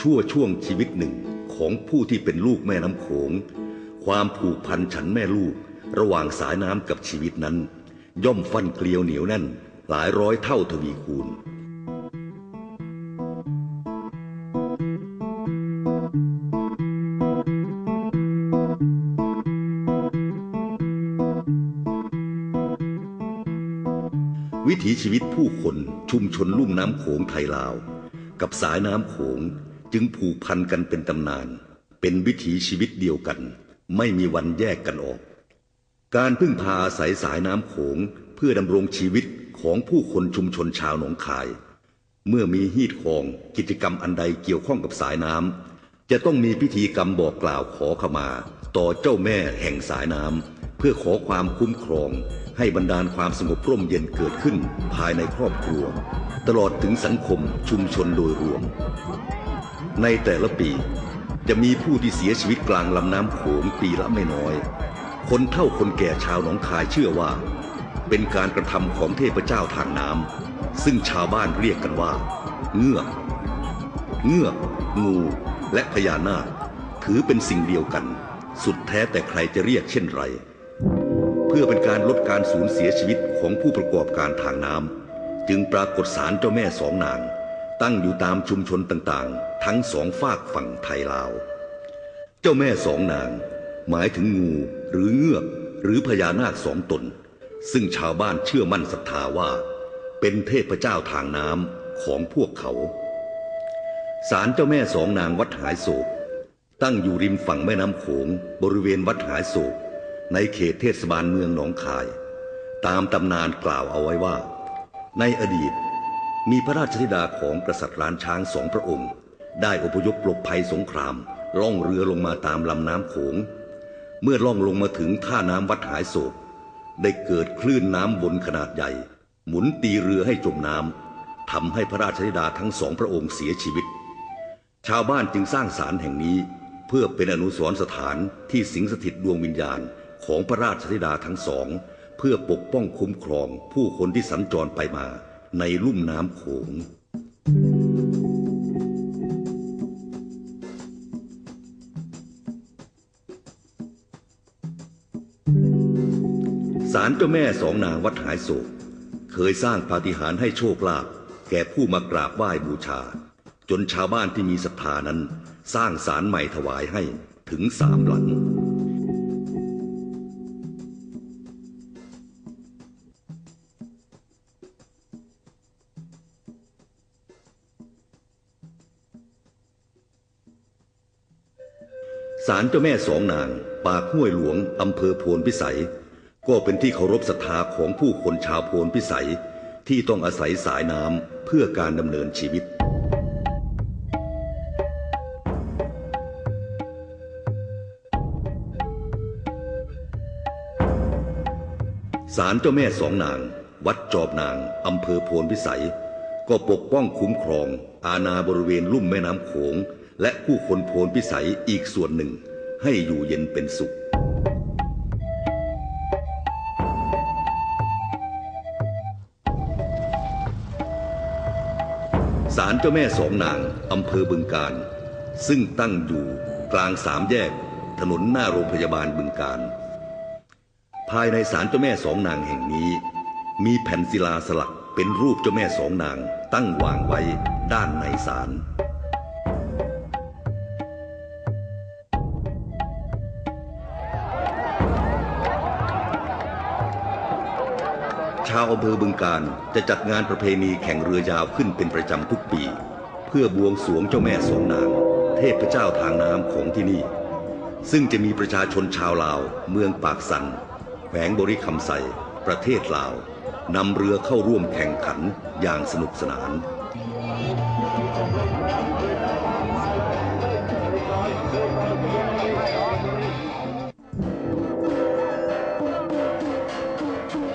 ชั่วช่วงชีวิตหนึ่งของผู้ที่เป็นลูกแม่น้ำโขง ความผูกพันฉันแม่ลูก ระหว่างสายน้ำกับชีวิตนั้น ย่อมฟันเกลียวเหนียวแน่น หลายร้อยเท่าทวีคูณวิถีชีวิตผู้คนชุมชนลุ่มน้ำโขงไทยลาว กับสายน้ำโขง จึงผูกพันกันเป็นตำนาน เป็นวิถีชีวิตเดียวกัน ไม่มีวันแยกกันออก การพึ่งพาอาศัยสายน้ำโขงเพื่อดำรงชีวิตของผู้คนชุมชนชาวหนองคาย เมื่อมีฮีดคองกิจกรรมอันใดเกี่ยวข้องกับสายน้ำจะต้องมีพิธีกรรมบอกกล่าวขอขมา ต่อเจ้าแม่แห่งสายน้ำเพื่อขอความคุ้มครอง ให้บรรดาลความสงบร่มเย็นเกิดขึ้นภายในครอบครัว ตลอดถึงสังคมชุมชนโดยรวม ในแต่ละปี จะมีผู้ที่เสียชีวิตกลางลำน้ำโขงปีละไม่น้อย คนเท่าคนแก่ชาวหนองคายเชื่อว่า เป็นการกระทำของเทพเจ้าทางน้ำซึ่งชาวบ้านเรียกกันว่า เงือก เงือก งู และพญานาคถือเป็นสิ่งเดียวกัน สุดแท้แต่ใครจะเรียกเช่นไร เพื่อเป็นการลดการสูญเสียชีวิตของผู้ประกอบการทางน้ำจึงปรากฏสารเจ้าแม่สองนาง ตั้งอยู่ตามชุมชนต่างๆ ทั้งสองฝากฝั่งไทยลาว เจ้าแม่สองนาง หมายถึงงูหรือเงือกหรือพญานาคสองตน ซึ่งชาวบ้านเชื่อมั่นศรัทธาว่า เป็นเทพเจ้าทางน้ำของพวกเขาศาลเจ้าแม่สองนางวัดหายโศก ตั้งอยู่ริมฝั่งแม่น้ำโขงบริเวณวัดหายโศก ในเขตเทศบาลเมืองหนองคาย ตามตำนานกล่าวเอาไว้ว่า ในอดีต มีพระราชธิดาของกษัตริย์ล้านช้างสองพระองค์ ได้อพยพหลบภัยสงคราม ล่องเรือลงมาตามลำน้ำโขง เมื่อล่องลงมาถึงท่าน้ำวัดหายโศก ได้เกิดคลื่นน้ำบนขนาดใหญ่ หมุนตีเรือให้จมน้ำทำให้พระราชธิดาทั้งสองพระองค์เสียชีวิต ชาวบ้านจึงสร้างศาลแห่งนี้เพื่อเป็นอนุสรณ์สถานที่สิงสถิตดวงวิญญาณของพระราชธิดาทั้งสอง เพื่อปกป้องคุ้มครองผู้คนที่สัญจรไปมา ในลุ่มน้ำโขงศาลเจ้าแม่สองนางวัดหายโศก เคยสร้างปาฏิหาริย์ให้โชคลาภแก่ผู้มากราบไหว้บูชา จนชาวบ้านที่มีศรัทธานั้น สร้างศาลใหม่ถวายให้ถึงสามหลัง ศาลเจ้าแม่สองนาง ปากห้วยหลวงอำเภอโพนพิสัย ก็เป็นที่เคารพศรัทธาของผู้คนชาวโพนพิสัย ที่ต้องอาศัยสายน้ำเพื่อการดำเนินชีวิตศาลเจ้าแม่สองนาง วัดจอบนางอำเภอโพนพิสัย ก็ปกป้องคุ้มครอง อาณาบริเวณลุ่มแม่น้ำโขง และผู้คนโพนพิสัยอีกส่วนหนึ่ง ให้อยู่เย็นเป็นสุข ศาลเจ้าแม่สองนางอำเภอบึงการ ซึ่งตั้งอยู่กลางสามแยก ถนนหน้าโรงพยาบาลบึงการ ภายในศาลเจ้าแม่สองนางแห่งนี้ มีแผ่นศิลาสลักเป็นรูปเจ้าแม่สองนางตั้งวางไว้ด้านในศาล ชาวอำเภอบึงการจะจัดงานประเพณีแข่งเรือยาวขึ้นเป็นประจำทุกปี เพื่อบวงสรวงเจ้าแม่สองนาง เทพเจ้าทางน้ำของที่นี่ ซึ่งจะมีประชาชนชาวลาว เมืองปากสันแขวงบริคำใสประเทศลาวนำเรือเข้าร่วมแข่งขันอย่างสนุกสนาน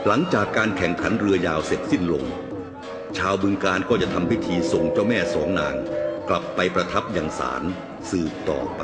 หลังจากการแข่งขันเรือยาวเสร็จสิ้นลง ชาวบึงการก็จะทำพิธีส่งเจ้าแม่สองนาง กลับไปประทับอย่างสารสืบต่อไป